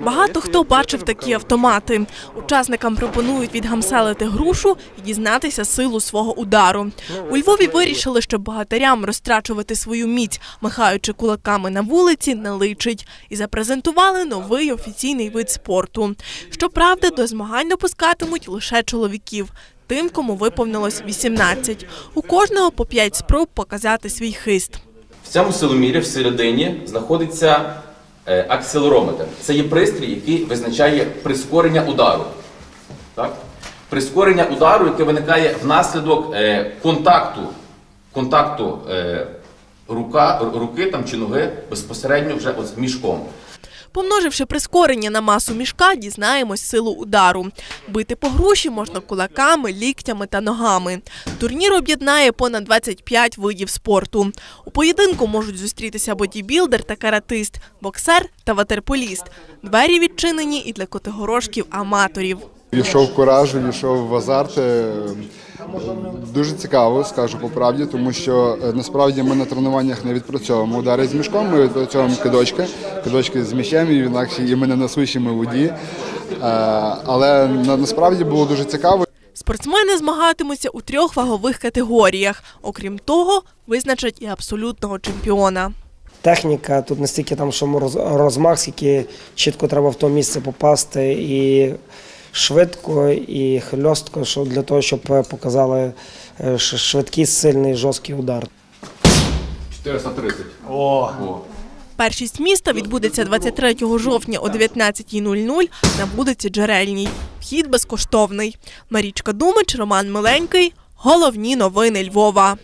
Багато хто бачив такі автомати. Учасникам пропонують відгамселити грушу і дізнатися силу свого удару. У Львові вирішили, що богатирям розтрачувати свою міць, махаючи кулаками на вулиці, не личить, і запрезентували новий офіційний вид спорту. Щоправда, до змагань допускатимуть лише чоловіків. Тим, кому виповнилось 18. У кожного по 5 спроб показати свій хист. В цьому силомірі всередині знаходиться акселерометр. Це є пристрій, який визначає прискорення удару. Так? Прискорення удару, яке виникає внаслідок е, контакту, контакту е, рука, руки там, чи ноги безпосередньо вже з мішком. Помноживши прискорення на масу мішка, дізнаємось силу удару. Бити по груші можна кулаками, ліктями та ногами. Турнір об'єднає понад 25 видів спорту. У поєдинку можуть зустрітися бодібілдер та каратист, боксер та ватерполіст. Двері відчинені і для котигорошків аматорів. Війшов в кураж, війшов в азарт. Е, Дуже цікаво, скажу по правді, тому що е, насправді ми на тренуваннях не відпрацьовуємо удари з мішком, ми відпрацьовуємо кидочки, кидочки з м'ячем, інакше і ми не на суші, ми в воді. Е, Але насправді було дуже цікаво. Спортсмени змагатимуться у трьох вагових категоріях. Окрім того, визначать і абсолютного чемпіона. Техніка тут настільки там, що роз- розмах, скільки чітко треба в то місце попасти, і швидко, і хльостко, що для того, щоб е, показали е, швидкий, сильний, жорсткий удар. 430. О! О. Першість міста відбудеться 23 жовтня о 19.00 на вулиці Джерельній. Вхід безкоштовний. Марічка Думич, Роман Миленький. Головні новини Львова.